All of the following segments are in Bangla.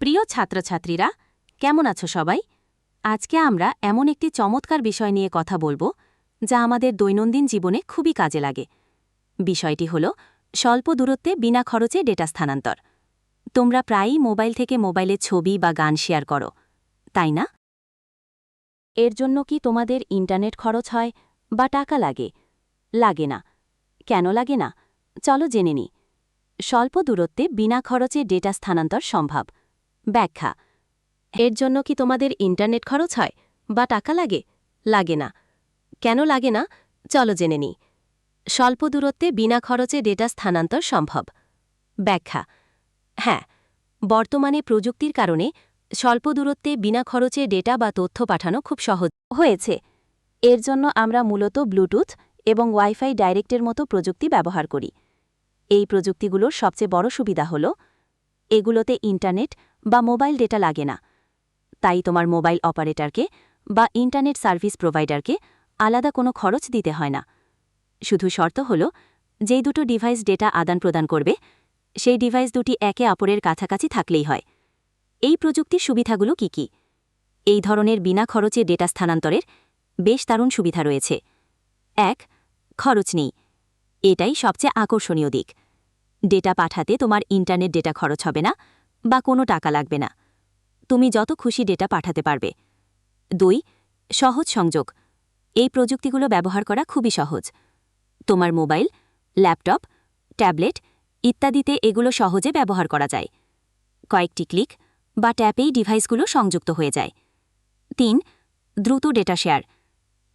প্রিয় ছাত্রছাত্রীরা, কেমন আছো সবাই? আজকে আমরা এমন একটি চমৎকার বিষয় নিয়ে কথা বলব, যা আমাদের দৈনন্দিন জীবনে খুবই কাজে লাগে। বিষয়টি হল, স্বল্প দূরত্বে বিনা খরচে ডেটা স্থানান্তর। তোমরা প্রায়ই মোবাইল থেকে মোবাইলে ছবি বা গান শেয়ার করো, তাই না? এর জন্য কি তোমাদের ইন্টারনেট খরচ হয় বা টাকা লাগে? লাগে না। কেন লাগে না? চলো জেনে নি। স্বল্প দূরত্বে বিনা খরচে ডেটা স্থানান্তর সম্ভব। ব্যাখ্যা। এর জন্য কি তোমাদের ইন্টারনেট খরচ হয়? বা টাকা লাগে? লাগে না। কেন লাগে না? চলো জেনে নিই। স্বল্প দূরত্বে বিনা খরচে ডেটা স্থানান্তর সম্ভব। ব্যাখ্যা। হ্যাঁ বর্তমানে প্রযুক্তির কারণে স্বল্প দূরত্বে বিনা খরচে ডেটা বা তথ্য পাঠানো খুব সহজ হয়েছে। এর জন্য আমরা মূলত ব্লুটুথ এবং ওয়াইফাই ডাইরেক্টের মতো প্রযুক্তি ব্যবহার করি। এই প্রযুক্তিগুলোর সবচেয়ে বড় সুবিধা হল, এগুলোতে ইন্টারনেট বা মোবাইল ডেটা লাগে না। তাই তোমার মোবাইল অপারেটরকে বা ইন্টারনেট সার্ভিস প্রোভাইডারকে আলাদা কোনো খরচ দিতে হয় না। শুধু শর্ত হল, যেই দুটো ডিভাইস ডেটা আদান প্রদান করবে, সেই ডিভাইস দুটি একে অপরের কাছাকাছি থাকলেই হয়। এই প্রযুক্তির সুবিধাগুলো কি কি? এই ধরনের বিনা খরচে ডেটা স্থানান্তরের বেশ দারুণ সুবিধা রয়েছে। এক, খরচ নেই। এটাই সবচেয়ে আকর্ষণীয় দিক। ডেটা পাঠাতে তোমার ইন্টারনেট ডেটা খরচ হবে না বা কোনো টাকা লাগবে না। তুমি যত খুশি ডেটা পাঠাতে পারবে। দুই, সহজ সংযোগ। এই প্রযুক্তিগুলো ব্যবহার করা খুবই সহজ। তোমার মোবাইল, ল্যাপটপ, ট্যাবলেট ইত্যাদিতে এগুলো সহজে ব্যবহার করা যায়। কয়েকটি ক্লিক বা ট্যাপেই ডিভাইসগুলো সংযুক্ত হয়ে যায়। তিন, দ্রুত ডেটা শেয়ার।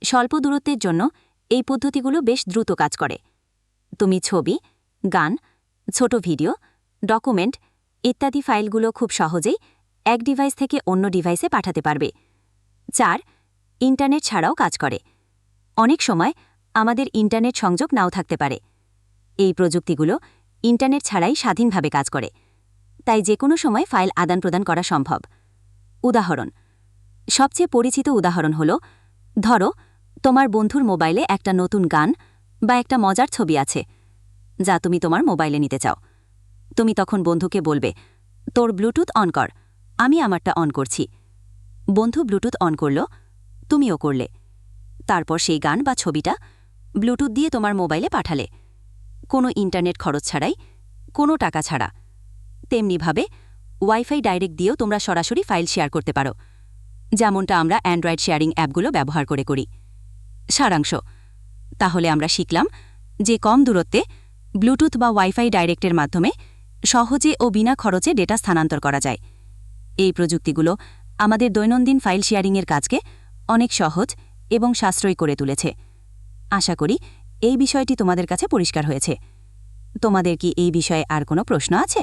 স্বল্প দূরত্বের জন্য এই পদ্ধতিগুলো বেশ দ্রুত কাজ করে। তুমি ছবি, গান, ছোট ভিডিও, ডকুমেন্ট ইত্যাদি ফাইলগুলো খুব সহজেই এক ডিভাইস থেকে অন্য ডিভাইসে পাঠাতে পারবে। চার, ইন্টারনেট ছাড়াও কাজ করে। অনেক সময় আমাদের ইন্টারনেট সংযোগ নাও থাকতে পারে। এই প্রযুক্তিগুলো ইন্টারনেট ছাড়াই স্বাধীনভাবে কাজ করে। তাই যে কোনো সময় ফাইল আদান প্রদান করা সম্ভব। উদাহরণ, সবচেয়ে পরিচিত উদাহরণ হল, ধরো, তোমার বন্ধুর মোবাইলে একটা নতুন গান বা একটা মজার ছবি আছে, যা তুমি তোমার মোবাইলে নিতে চাও। তুমি তখন বন্ধুকে বলবে, তোর ব্লুটুথ অন কর, আমি আমারটা অন করছি। বন্ধু ব্লুটুথ অন করল, তুমিও করলে। তারপর সেই গান বা ছবিটা ব্লুটুথ দিয়ে তোমার মোবাইলে পাঠালে। কোনো ইন্টারনেট খরচ ছাড়াই, কোনো টাকা ছাড়া। তেমনিভাবে ওয়াইফাই ডাইরেক্ট দিয়েও তোমরা সরাসরি ফাইল শেয়ার করতে পারো, যেমনটা আমরা অ্যান্ড্রয়েড শেয়ারিং অ্যাপগুলো ব্যবহার করে করি। সারাংশ, তাহলে আমরা শিখলাম যে কম দূরত্বে ব্লুটুথ বা ওয়াইফাই ডাইরেক্টের মাধ্যমে সহজে ও বিনা খরচে ডেটা স্থানান্তর করা যায়। এই প্রযুক্তিগুলো আমাদের দৈনন্দিন ফাইল শেয়ারিংয়ের কাজকে অনেক সহজ এবং সাশ্রয়ী করে তুলেছে। আশা করি এই বিষয়টি তোমাদের কাছে পরিষ্কার হয়েছে। তোমাদের কি এই বিষয়ে আর কোনো প্রশ্ন আছে?